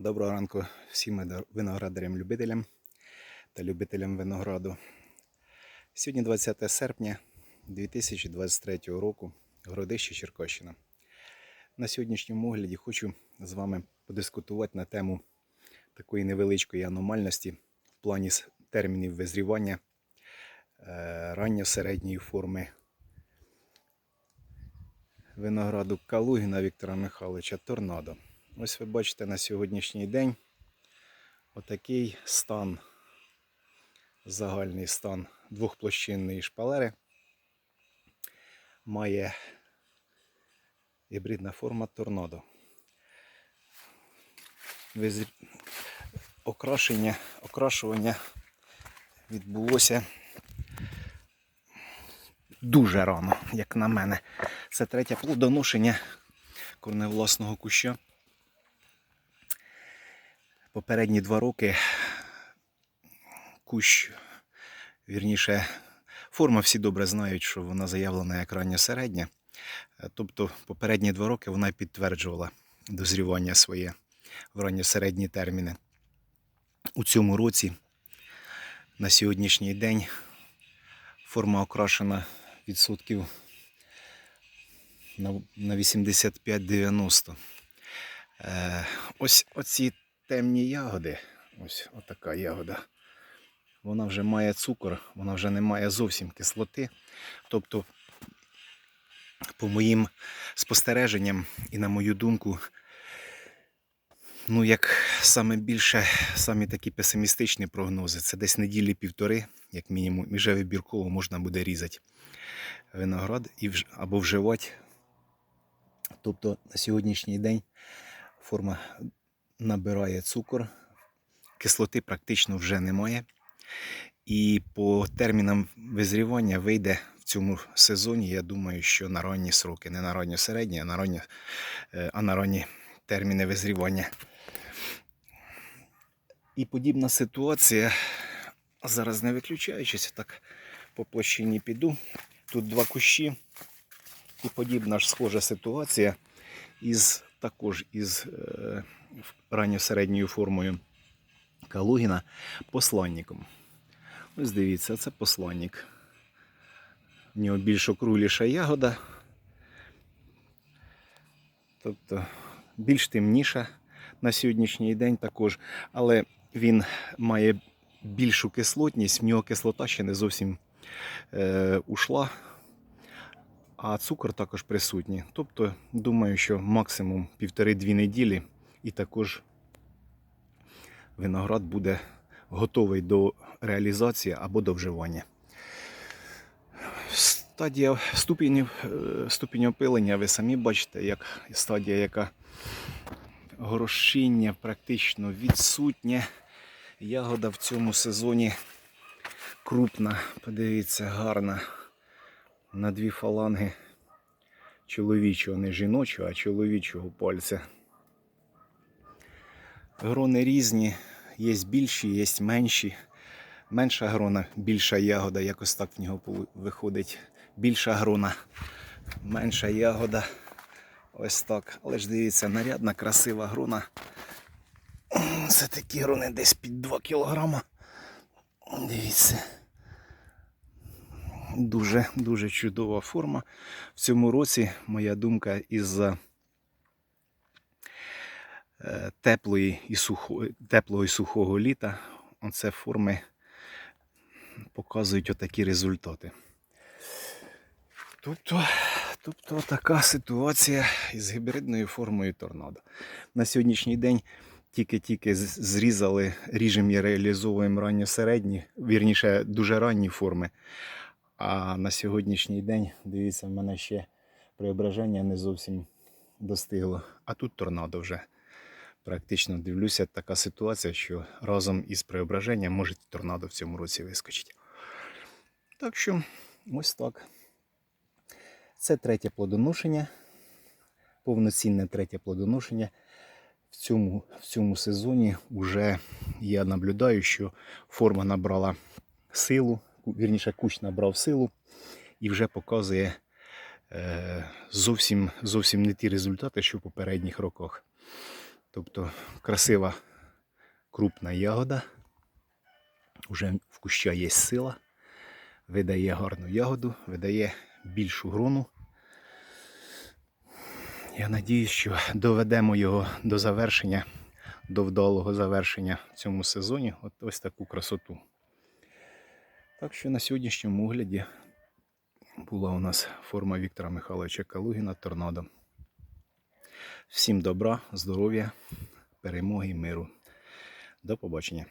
Доброго ранку всім виноградарям-любителям та любителям винограду. Сьогодні 20 серпня 2023 року, Городище Черкащина. На сьогоднішньому огляді хочу з вами подискутувати на тему такої невеличкої аномальності в плані термінів визрівання е, ранньо-середньої форми винограду Калугіна Віктора Михайловича Торнадо. Ось ви бачите на сьогоднішній день отакий стан, загальний стан двохплощинної шпалери. Має гібридна форма торнадо. Окрашення, окрашування відбулося дуже рано, як на мене. Це третє плодоношення корневласного куща. Попередні два роки кущ, вірніше, форма всі добре знають, що вона заявлена як рання середня. Е, Тобто попередні два роки вона підтверджувала дозрівання своє в ранньосередні терміни. У цьому році, на сьогоднішній день, форма окрашена відсотків на на 85-90. Е, ось оці темні ягоди, ось отака ягода. Вона вже має цукор, вона вже не має зовсім кислоти. Тобто, по моїм спостереженням і на мою думку, ну як саме більше, самі такі песимістичні прогнози, це десь неділі півтори, як мінімум, вже вибірково можна буде різати виноград і або вживати. Тобто на сьогоднішній день форма набирає цукор, кислоти практично вже немає. І по термінам визрівання вийде в цьому сезоні, я думаю, що на ранні сроки, не на ранні середні, а на ранні, е, а на ранні терміни визрівання. І подібна ситуація, зараз не виключаючись, так по площині піду. Тут два кущі. І подібна ж схожа ситуація із також із е, ранньосередньою формою Калугіна посланником. Ось дивіться, це посланник. В нього більш округліша ягода. Тобто більш темніша на сьогоднішній день також. Але він має більшу кислотність, в нього кислота ще не зовсім е, ушла а цукор також присутній. Тобто, думаю, що максимум півтори-дві неділі, і також виноград буде готовий до реалізації або до вживання. Стадія ступенів, е, ступінь опилення, ви самі бачите, як стадія, яка горошіння практично відсутнє. Ягода в цьому сезоні крупна, подивіться, гарна на дві фаланги чоловічого, не жіночого, а чоловічого пальця. Грони різні, є більші, є менші. Менша грона, більша ягода, якось так в нього виходить. Більша грона, менша ягода. Ось так. Але ж дивіться, нарядна, красива грона. Це такі грони десь під 2 кілограма. Дивіться. Дуже, дуже чудова форма. В цьому році, моя думка, із-за теплої і сухо, теплого і сухого літа, оце форми показують отакі результати. Тобто, тобто така ситуація із гібридною формою торнадо. На сьогоднішній день тільки-тільки зрізали, ріжемо і реалізовуємо ранньо-середні, вірніше, дуже ранні форми. А на сьогоднішній день, дивіться, в мене ще преображення не зовсім достигло. А тут торнадо вже. Практично дивлюся, така ситуація, що разом із преображенням може торнадо в цьому році вискочить. Так що, ось так. Це третє плодоношення, повноцінне третє плодоношення. В цьому, в цьому сезоні вже я наблюдаю, що форма набрала силу, вірніше, кущ набрав силу і вже показує е, зовсім, зовсім не ті результати, що в попередніх роках. Тобто красива крупна ягода. Уже в куща є сила, видає гарну ягоду, видає більшу грону. Я надіюсь, що доведемо його до завершення, до вдалого завершення в цьому сезоні. От ось таку красоту. Так що на сьогоднішньому огляді була у нас форма Віктора Михайловича Калугіна торнадо. Всім добра, здоров'я, перемоги миру. До побачення.